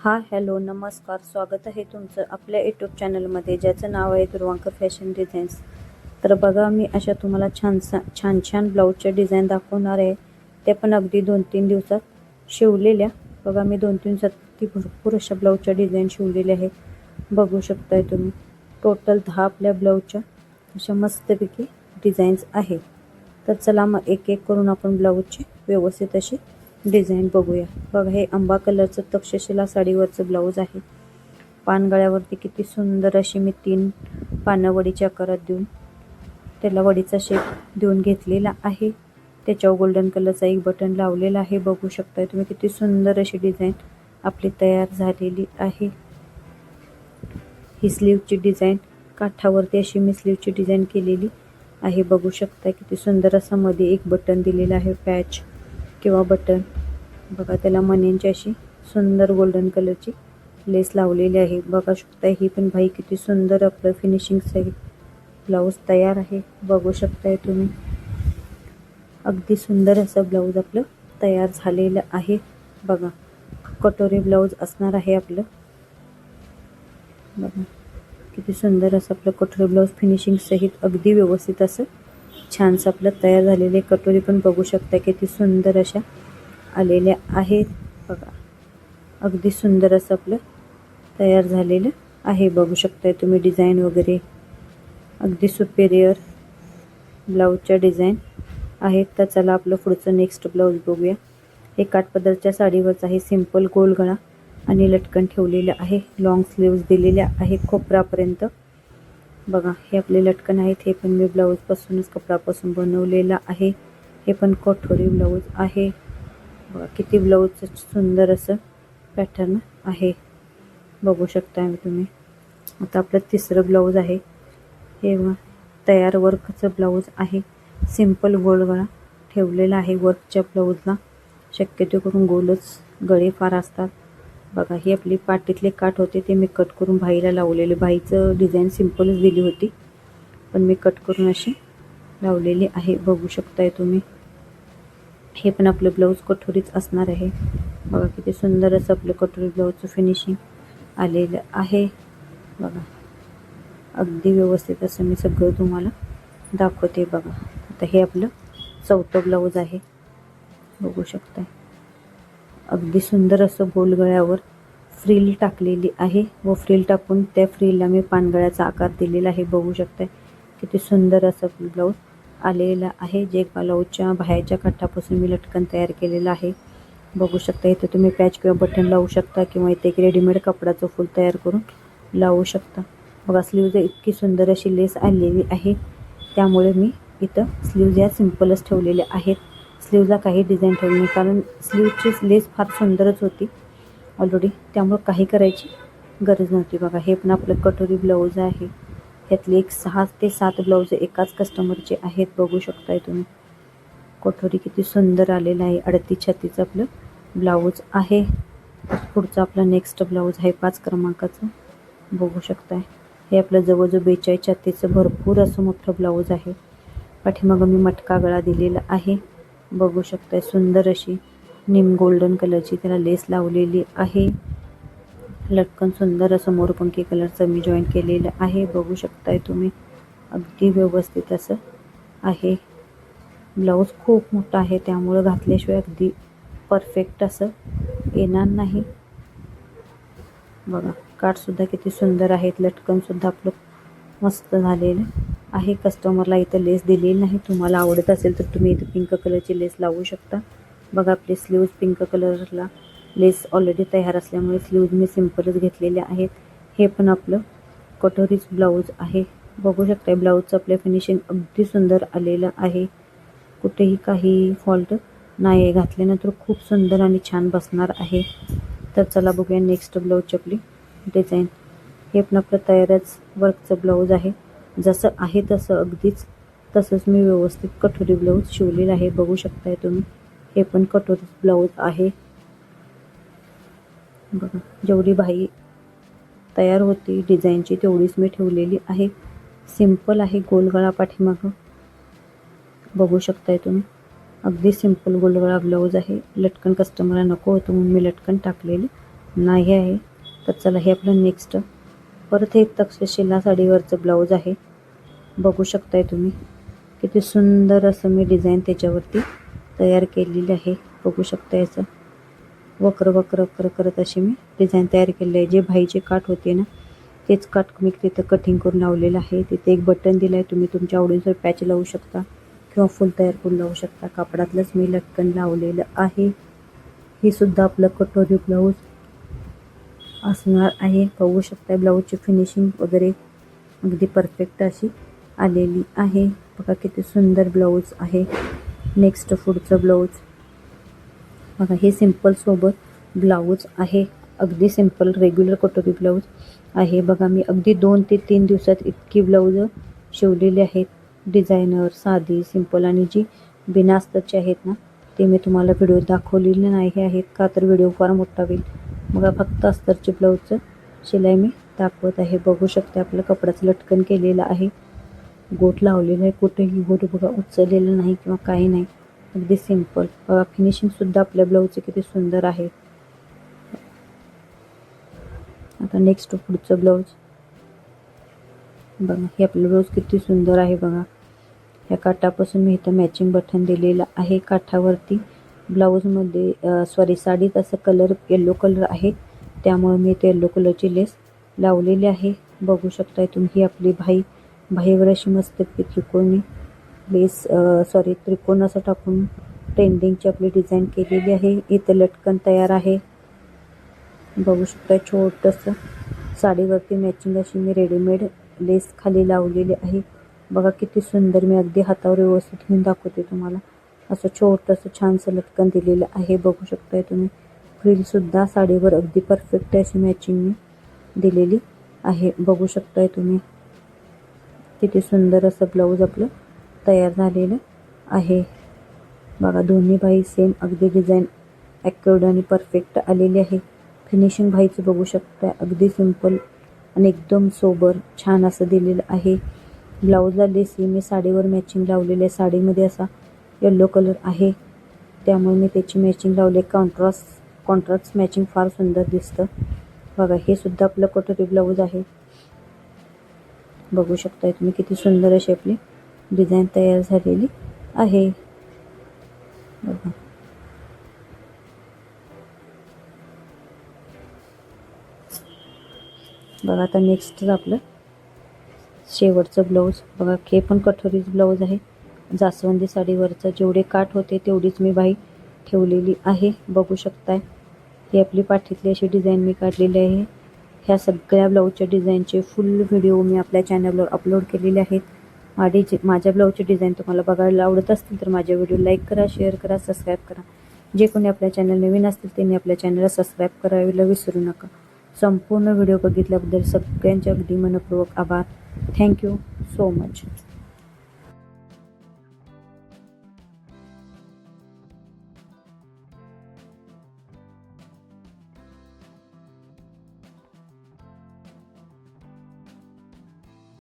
हा हॅलो नमस्कार. स्वागत आहे तुमचं आपल्या यूट्यूब चॅनलमध्ये ज्याचं नाव आहे दुर्वांकर फॅशन डिझाईन्स तर बघा मी अशा तुम्हाला छान छान छान ब्लाऊजच्या डिझाईन दाखवणार आहे. ते पण अगदी दोन तीन दिवसात शिवलेल्या. बघा मी दोन तीन दिवसात ती भरपूर अशा ब्लाऊजच्या डिझाईन शिवलेल्या आहेत. बघू शकताय तुम्ही. टोटल दहा आपल्या ब्लाऊजच्या अशा मस्तपैकी डिझाईन्स आहेत. तर चला मग एक एक करून आपण ब्लाऊजची व्यवस्थित अशी डिझाईन बघूया. बघा हे आंबा कलरचं तक्षशिला साडीवरचं ब्लाऊज आहे. पानगळ्यावरती किती सुंदर अशी मी तीन पानं वडीच्या आकारात देऊन त्याला वडीचा शेप देऊन घेतलेला आहे. त्याच्यावर गोल्डन कलरचा एक बटन लावलेला आहे. बघू शकताय तुम्ही किती सुंदर अशी डिझाईन आपली तयार झालेली आहे. ही स्लीवची डिझाईन काठावरती अशी मी स्लीवची डिझाईन केलेली आहे. बघू शकता किती सुंदर असा मध्ये एक बटन दिलेला आहे. पॅच किंवा बटन. बघा त्याला मनींची अशी सुंदर गोल्डन कलरची लेस लावलेली आहे. बघा शकता ही पण भाई किती सुंदर आपलं फिनिशिंग ब्लाऊज तयार आहे. बघू शकताय तुम्ही. अगदी सुंदर असं ब्लाऊज आपलं तयार झालेलं आहे. बघा कटोरी ब्लाऊज असणार आहे आपलं. बघा किती सुंदर असं आपलं कटोरी ब्लाऊज फिनिशिंग सहित अगदी व्यवस्थित असं छानसं आपलं तयार झालेले कटोरी पण बघू शकता किती सुंदर अशा आलेल्या आहेत. बघा. अगदी सुंदर असं आपलं तयार झालेलं आहे. बघू शकताय तुम्ही डिझाईन वगैरे. अगदी सुपेरियर ब्लाऊजच्या डिझाईन आहेत. तर चला आपलं पुढचं नेक्स्ट ब्लाऊज बघूया. हे काठपदरच्या साडीवरच आहे. सिंपल गोल गळा आणि लटकन ठेवलेलं आहे. लॉंग स्लीव्ज दिलेल्या आहेत. खोपरापर्यंत. बघा हे आपले लटकन आहेत. हे पण मी ब्लाऊजपासूनच कपडापासून बनवलेलं आहे. हे पण कठोरी ब्लाऊज आहे. बघा किती ब्लाऊजचं सुंदर असं पॅटर्न आहे. बघू शकता तुम्ही. आता आपलं तिसरं ब्लाऊज आहे. हे तयार वर्कचं ब्लाऊज आहे. सिंपल गोल गळा ठेवलेला आहे वर्कच्या ब्लाऊजला शक्यतो करून गोलच गळे फार असतात. बघा ही आपली पाटीतले काठ होते ते मी कट करून भाईला लावलेले. भाईचं डिझाईन सिम्पलच दिली होती पण मी कट करून अशी लावलेली आहे. बघू शकताय तुम्ही. हे पण आपलं ब्लाऊज कठोरीच असणार आहे. बघा किती सुंदर असं आपलं कटोरी ब्लाऊजचं फिनिशिंग आलेलं आहे. बघा अगदी व्यवस्थित असं मी सगळं तुम्हाला दाखवते बघा. आता हे आपलं चौथं ब्लाऊज आहे. बघू शकताय. अगदी सुंदर असं गोलगळ्यावर फ्रील टाकलेली आहे. व फ्रील टाकून त्या फ्रीलला मी पानगळ्याचा आकार दिलेला आहे. बघू शकताय किती सुंदर असं ब्लाऊज आलेला आहे. जे ब्लाऊजच्या बाहेरच्या काठापासून मी लटकन तयार केलेलं आहे. बघू शकता इथे तुम्ही पॅच किंवा बटन लावू शकता किंवा इथे एक रेडीमेड कपड्याचं फुल तयार करून लावू शकता. बघा स्लीव्ज इतकी सुंदर अशी लेस आलेली आहे. त्यामुळे मी इथं स्लीव्ज या सिम्पलच ठेवलेल्या आहेत. स्लीवला काही डिझाईन ठेवली नाही. कारण स्लीवची लेस फार सुंदरच होती ऑलरेडी त्यामुळं काही करायची गरज नव्हती. बघा हे पण आपलं कटोरी ब्लाऊज आहे. ह्यातले एक सहा ते सात ब्लाऊज एकाच कस्टमरचे आहेत. बघू शकताय तुम्ही. कटोरी किती सुंदर आलेलं आहे. अडतीस छत्तीचं आपलं ब्लाऊज आहे. पुढचं आपला नेक्स्ट ब्लाऊज आहे. पाच क्रमांकाचं. बघू शकताय. हे आपलं जवळजवळ बेचाळीस छत्तीचं भरपूर असं मोठं ब्लाऊज आहे. पाठीमागं मी मटका गळा दिलेला आहे. बघू शकताय. सुंदर अशी निम गोल्डन कलरची त्याला लेस लावलेली आहे. लटकन सुंदर असं मोरपंखी कलरचं मी जॉईन केलेलं आहे. बघू शकताय तुम्ही. अगदी व्यवस्थित असं आहे. ब्लाऊज खूप मोठा आहे. त्यामुळं घातल्याशिवाय अगदी परफेक्ट असं येणार नाही. बघा काठसुद्धा किती सुंदर आहेत. लटकनसुद्धा आपलं मस्त झालेलं. आहे. कस्टमरला इथं लेस दिलेली नाही. तुम्हाला आवडत असेल तर तुम्ही इथं पिंक कलरची लेस लावू शकता. बघा आपले स्लीव्ज पिंक कलरला लेस ऑलरेडी तयार असल्यामुळे स्लीव्ज मी सिम्पलच घेतलेले आहेत. हे पण आपलं कटोरीच ब्लाऊज आहे. बघू शकता ब्लाऊजचं आपलं फिनिशिंग अगदी सुंदर आलेलं आहे. कुठेही काही फॉल्ट नाही. आहे घातल्यानंतर खूप सुंदर आणि छान बसणार आहे. तर चला बघूया नेक्स्ट ब्लाऊजची आपली डिझाईन हे पण आपलं तयारच वर्कचं ब्लाऊज आहे. जसं आहे तसं अगदीच. तसंच मी व्यवस्थित कटोरी ब्लाऊज शिवलेला आहे. बघू शकताय तुम्ही. हे पण कटोरी ब्लाऊज आहे. बघा जेवढी बाई तयार होती डिझाईनची तेवढीच मी ठेवलेली आहे. सिंपल आहे गोलगळा पाठीमागं. बघू शकताय तुम्ही. अगदी सिंपल गोलगळा ब्लाऊज आहे. लटकन कस्टमरला नको होतं म्हणून मी लटकन टाकलेले. नाही आहे. तर चला हे आपलं नेक्स्ट परत हे तक्षशिला साडीवरचं ब्लाऊज आहे. बघू शकताय तुम्ही. किती सुंदर असं मी डिझाईन त्याच्यावरती तयार केलेली आहे. बघू शकता याचं वक्र वक्र वक्र करत अशी मी डिझाईन तयार केलेली आहे. जे भाईचे काठ होते ना तेच काठ मी तिथं कटिंग करून लावलेलं आहे. तिथे एक बटन दिलं आहे तुम्ही तुमच्या आवडीनुसार पॅच लावू शकता किंवा फुल तयार करून लावू शकता. कापडातलंच मी लटकन लावलेलं आहे. हे सुद्धा आपलं कटोरी ब्लाऊज असणार आहे. बघू शकता ब्लाऊजची फिनिशिंग वगैरे अगदी परफेक्ट अशी. आलेली आहे. बघा किती सुंदर ब्लाऊज आहे. नेक्स्ट पुढचं ब्लाऊज बघा हे सिम्पलसोबत ब्लाऊज आहे. अगदी सिंपल रेग्युलर कटोरी ब्लाऊज आहे. बघा मी अगदी दोन ते तीन दिवसात इतकी ब्लाऊज शिवलेली आहेत. डिझायनर साधी सिंपल आणि जी बिनास्तरची आहेत ना ते मी तुम्हाला व्हिडिओ दाखवलेले नाही आहेत. का तर व्हिडिओ फार मोठा होईल. बघा फक्त अस्तरचे ब्लाऊजचं शिलाई मी दाखवत आहे. बघू शकते आपलं कपड्याचं लटकन केलेलं आहे. गोट लावलेलं आहे कुठेही गोट बघा उचललेलं नाही किंवा काही नाही. अगदी सिंपल बघा फिनिशिंगसुद्धा आपल्या ब्लाऊजचं किती सुंदर आहे. आता नेक्स्ट पुढचं ब्लाऊज बघा हे आपलं ब्लाऊज किती सुंदर आहे बघा. ह्या काठापासून मी इथं मॅचिंग बटन दिलेलं आहे. काठावरती ब्लाऊजमध्ये सॉरी साडीत असं कलर येल्लो कलर आहे. त्यामुळे मी ते येल्लो कलरची लेस लावलेली आहे. बघू शकताय तुम्ही आपली भाई. बाहेर अशी मस्त त्रिकोणी लेस सॉरी त्रिकोण असं टाकून ट्रेंडिंगची आपली डिझाईन केलेली आहे. इथं लटकन तयार आहे. बघू शकता छोटंसं साडीवरती मॅचिंग अशी मी रेडीमेड लेस खाली लावलेली आहे. बघा किती सुंदर मी अगदी हातावर व्यवस्थित घेऊन दाखवते तुम्हाला. असं छोटंसं छानसं लटकन दिलेलं आहे. बघू शकताय तुम्ही. फ्रीलसुद्धा साडीवर अगदी परफेक्ट अशी मॅचिंग मी दिलेली आहे. बघू शकताय तुम्ही. किती सुंदर असं ब्लाऊज आपलं तयार झालेलं आहे. बघा दोन्ही बाई सेम अगदी डिझाईन ॲक्युर्ड आणि परफेक्ट आलेली आहे. फिनिशिंग भाईचं बघू शकता अगदी सिंपल आणि एकदम सोबर छान असं दिलेलं आहे. ब्लाऊजला लेसी मी साडीवर मॅचिंग लावलेली आहे. साडीमध्ये असा येल्लो कलर आहे. त्यामुळे मी त्याची मॅचिंग लावले. कॉन्ट्रास्ट कॉन्ट्रास्ट मॅचिंग फार सुंदर दिसतं. बघा हे सुद्धा आपलं कटोरी ब्लाऊज आहे. बघू शकताय तुम्ही किती सुंदर अशी आपली डिझाईन तयार झालेली आहे. बघा. बघा आता नेक्स्ट आपलं. शेवटचं ब्लाऊज बघा हे पण कठोरीच ब्लाऊज आहे. जास्वंदी साडीवरचं जेवढे काठ होते तेवढीच मी बाई ठेवलेली आहे. बघू शकताय. ही आपली पाठीतली अशी डिझाईन मी काढलेली आहे. ह्या सगळ्या ब्लाऊजच्या डिझाईनचे फुल व्हिडिओ मी आपल्या चॅनलवर अपलोड केलेले आहेत. माझे जे माझ्या ब्लाऊजचे डिझाईन तुम्हाला बघायला आवडत असतील तर माझ्या व्हिडिओ लाईक करा शेअर करा सबस्क्राईब करा. जे कोणी आपल्या चॅनल नवीन असतील त्यांनी आपल्या चॅनलला सबस्क्राईब करायला विसरू नका. संपूर्ण व्हिडिओ बघितल्याबद्दल सगळ्यांचे अगदी मनपूर्वक आभार. Thank you so much